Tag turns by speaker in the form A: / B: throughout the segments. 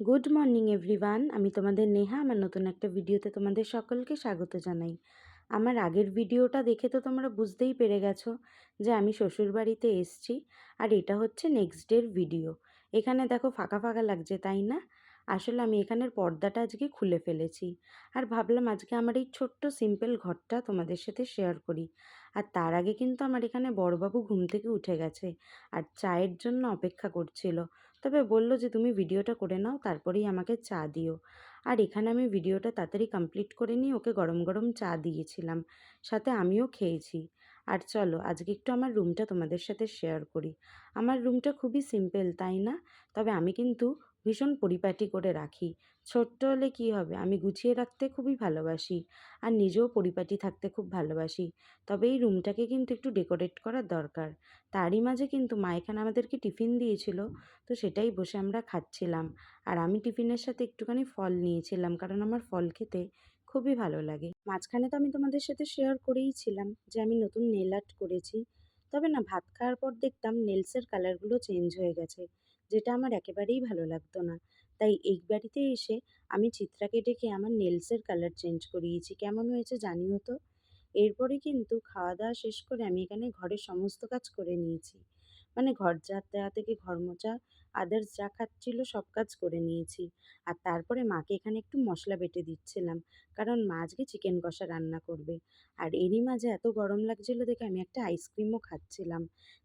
A: Good morning everyone আমি তোমাদের নেহা, আমার নতুন একটা ভিডিওতে তোমাদের সকলকে স্বাগত জানাই। আমার আগের ভিডিওটা দেখে তো তোমরা বুঝতেই পেরে গেছো যে আমি শ্বশুরবাড়িতে এসছি আর এটা হচ্ছে নেক্সট ডের ভিডিও এখানে দেখো ফাঁকা ফাঁকা লাগছে, তাই না? আসলে আমি এখানের পর্দাটা আজকে খুলে ফেলেছি। আর ভাবলাম আজকে আমার এই ছোট্ট সিম্পল ঘরটা তোমাদের সাথে শেয়ার করি। আর তার আগে কিন্তু আমার এখানে বড়বাবু ঘুম থেকে উঠে গেছে আর চায়ের জন্য অপেক্ষা করছিল। তবে বলল যে, তুমি ভিডিওটা করে নাও, তারপরেই আমাকে চা দিও। আর এখানে আমি ভিডিওটা তাড়াতাড়ি কমপ্লিট করে নিয়ে ওকে গরম গরম চা দিয়েছিলাম। সাথে আমিও খেয়েছি। আর চলো, আজকে একটু আমার রুমটা তোমাদের সাথে শেয়ার করি। আমার রুমটা খুবই সিম্পল তাই না? তবে আমি কিন্তু ভীষণ পরিপাটি করে রাখি। ছোট্ট হলে কী হবে? আমি গুছিয়ে রাখতে খুবই ভালোবাসি আর নিজেও পরিপাটি থাকতে খুব ভালোবাসি। তবে এই রুমটাকে কিন্তু একটু ডেকোরেট করার দরকার। তারই মাঝে কিন্তু মা এখানে আমাদেরকে টিফিন দিয়েছিল, তো সেটাই বসে আমরা খাচ্ছিলাম। আর আমি টিফিনের সাথে একটুখানি ফল নিয়েছিলাম, কারণ আমার ফল খেতে খুবই ভালো লাগে। মাঝখানে তো আমি তোমাদের সাথে শেয়ার করেইছিলাম যে আমি নতুন নেল আর্ট করেছি। তবে না, ভাত খাওয়ার পর দেখতাম নেলসের কালারগুলো চেঞ্জ হয়ে গেছে। যেটা আমার একেবারেই ভালো লাগতো না। তাই এই বাড়িতে এসে আমি চিত্রাকে ডেকে আমার নেলসের কালার চেঞ্জ করিয়েছি। কেমন হয়েছে জানিও তো? এরপরে কিন্তু খাওয়া দাওয়া শেষ করে আমি এখানে ঘরের সমস্ত কাজ করে নিয়েছি। মানে ঘর যাত্রা থেকে ঘর মোছা আদার্স যা খাচ্ছিল সব কাজ করে নিয়েছি। আর তারপরে মাকে এখানে একটু মশলা বেটে দিচ্ছিলাম, কারণ মা আজকে চিকেন কষা রান্না করবে। আর এরই মাঝে এত গরম লাগছিল দেখে আমি একটা আইসক্রিমও খাচ্ছিলাম।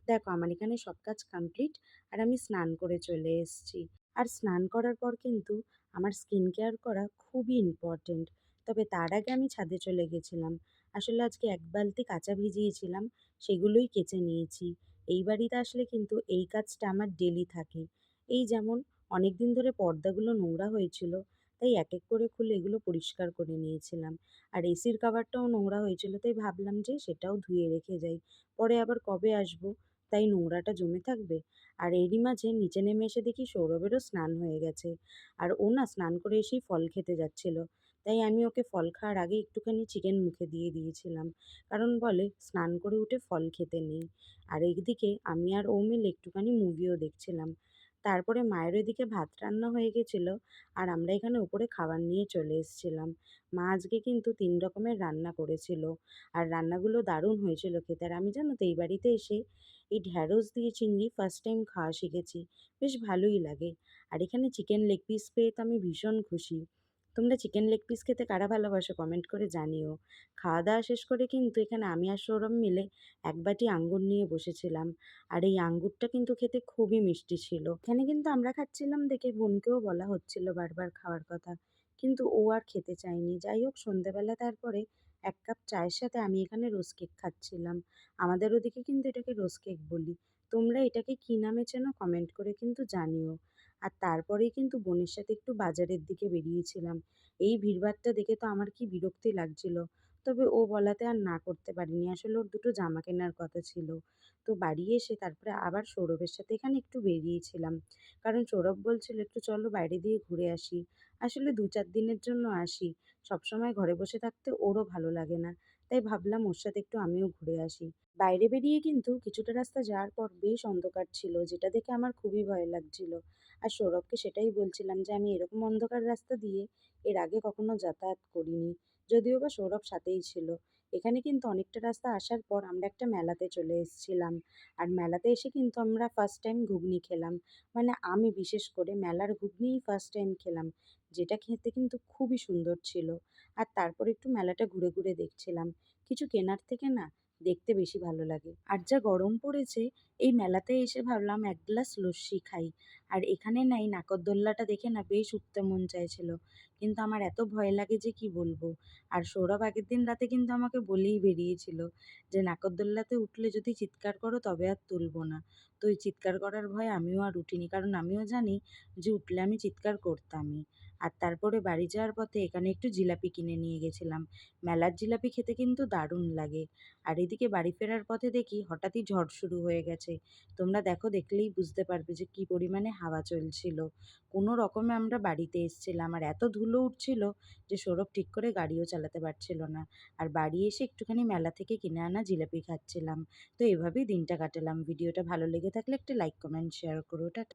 A: দেখো আমার এখানে সব কাজ কমপ্লিট আর আমি স্নান করে চলে এসেছি। আর স্নান করার পর কিন্তু আমার স্কিন কেয়ার করা খুবই ইম্পর্টেন্ট তবে তার আগে আমি ছাদে চলে গেছিলাম। আসলে আজকে এক বালতি কাঁচা ভিজিয়েছিলাম, সেগুলোই কেচে নিয়েছি। এই বাড়িতে আসলে কিন্তু এই কাজটা আমার ডেলি থাকে। এই যেমন অনেক দিন ধরে পর্দাগুলো নোংরা হয়েছিল, তাই এক এক করে খুলে এগুলো পরিষ্কার করে নিয়েছিলাম। আর এসির কাভারটাও নোংরা হয়েছিল, তাই ভাবলাম যে সেটাও ধুয়ে রেখে যাই। পরে আবার কবে আসব? তাই নোংরাটা জমে থাকবে? আর এরই মাঝে নিচে নেমে এসে দেখি সৌরভেরও স্নান হয়ে গেছে। আর ও না স্নান করে এসেই ফল খেতে যাচ্ছিল, তাই আমি ওকে ফল খাওয়ার আগে একটুখানি চিকেন মুখে দিয়ে দিয়েছিলাম। কারণ বলে স্নান করে উঠে ফল খেতে নেই। আর একদিকে আমি আর ও মিলে একটুখানি মুভিও দেখছিলাম। তারপরে মায়ের ওইদিকে ভাত রান্না হয়ে গেছিল আর আমরা এখানে উপরে খাবার নিয়ে চলে এসেছিলাম। মা আজকে কিন্তু তিন রকমের রান্না করেছিল আর রান্নাগুলো দারুণ হয়েছিল খেতে। আর আমি জানো তো এই বাড়িতে এসে এই ঢ্যাঁড়স দিয়ে চিংড়ি ফার্স্ট টাইম খাওয়া শিখেছি। বেশ ভালোই লাগে। আর এখানে চিকেন লেগ পিস পেয়ে তো আমি ভীষণ খুশি। তোমরা চিকেন লেগ পিস খেতে কারা ভালোবাসো? কমেন্ট করে জানিও। খাওয়া দাওয়া শেষ করে কিন্তু এখানে আমি আর সৌরভ মিলে এক বাটি আঙ্গুর নিয়ে বসেছিলাম। আর এই আঙ্গুরটা কিন্তু খেতে খুবই মিষ্টি ছিল। এখানে কিন্তু আমরা খাচ্ছিলাম দেখে বোনকেও বলা হচ্ছিল বারবার খাওয়ার কথা। কিন্তু ও আর খেতে চায়নি। যাই হোক, সন্ধেবেলা তারপরে এক কাপ চায়ের সাথে আমি এখানে রোজ কেক খাচ্ছিলাম। আমাদের ওদিকে কিন্তু এটাকে রোজ কেক বলি। তোমরা এটাকে কী নামে চেনো? কমেন্ট করে কিন্তু জানিও। আর তারপরেই কিন্তু বোনের সাথে একটু বাজারের দিকে বেরিয়েছিলাম। এই ভিড়ভাট্টা দেখে তো আমার কি বিরক্তি লাগছিল। তবে ও বলাতে আর না করতে পারিনি। আসলে ওর দুটো জামা কেনার কথা ছিল। তো বাড়ি এসে তারপরে আবার সৌরভের সাথে এখানে একটু বেরিয়েছিলাম। কারণ সৌরভ বলছিল, একটু চলো বাইরে দিয়ে ঘুরে আসি। আসলে দু চার দিনের জন্য আসি। সবসময় ঘরে বসে থাকতে ওরও ভালো লাগে না। তাই ভাবলাম ওর সাথে একটু আমিও ঘুরে আসি। বাইরে বেরিয়ে কিন্তু কিছুটা রাস্তা যাওয়ার পর বেশ অন্ধকার ছিল, যেটা দেখে আমার খুবই ভয় লাগছিল। আর সৌরভকে সেটাই বলছিলাম যে, আমি এরকম অন্ধকার রাস্তা দিয়ে এর আগে কখনো যাতায়াত করিনি। যদিও বা সৌরভ সাথেই ছিল। এখানে কিন্তু অনেকটা রাস্তা আসার পর আমরা একটা মেলাতে চলে এসেছিলাম। আর মেলাতে এসে কিন্তু আমরা ফার্স্ট টাইম ঘুগনি খেলাম। মানে আমি বিশেষ করে মেলার ঘুগনিই ফার্স্ট টাইম খেলাম, যেটা খেতে কিন্তু খুবই সুন্দর ছিল। আর তারপর একটু মেলাটা ঘুরে ঘুরে দেখছিলাম। কিছু কেনার থেকে না দেখতে বেশি ভালো লাগে। আর যা গরম পড়েছে, এই মেলাতে এসে ভাবলাম এক গ্লাস লস্যি খাই। আর এখানে না নাকরদোল্লাটা দেখে না বেশ উঠতে মন চাইছিল। কিন্তু আমার এত ভয় লাগে যে কি বলব। আর সৌরভ আগের দিন রাতে কিন্তু আমাকে বলেই বেরিয়েছিল যে নাগরদোল্লাতে উঠলে যদি চিৎকার করো তবে আর তুলবো না। তো ওই চিৎকার করার ভয়ে আমিও আর উঠিনি। কারণ আমিও জানি যে, উঠলে আমি চিৎকার করতামই। আর তারপরে বাড়ি যাওয়ার পথে এখানে একটু জিলাপি কিনে নিয়ে গেছিলাম। মেলার জিলাপি খেতে কিন্তু দারুণ লাগে। আর এদিকে বাড়ি ফেরার পথে দেখি হঠাৎই ঝড় শুরু হয়ে গেছে। তোমরা দেখো, দেখলেই বুঝতে পারবে যে, কী পরিমাণে হাওয়া চলছিল। কোনো রকমে আমরা বাড়িতে এসেছিলাম। আর এত ধুলো উঠছিল যে, সৌরভ ঠিক করে গাড়িও চালাতে পারছিল না। আর বাড়ি এসে একটুখানি মেলা থেকে কিনে আনা জিলাপি খাচ্ছিলাম। তো এভাবেই দিনটা কাটালাম। ভিডিওটা ভালো লেগে থাকলে একটা লাইক, কমেন্ট, শেয়ার করো। টাটা।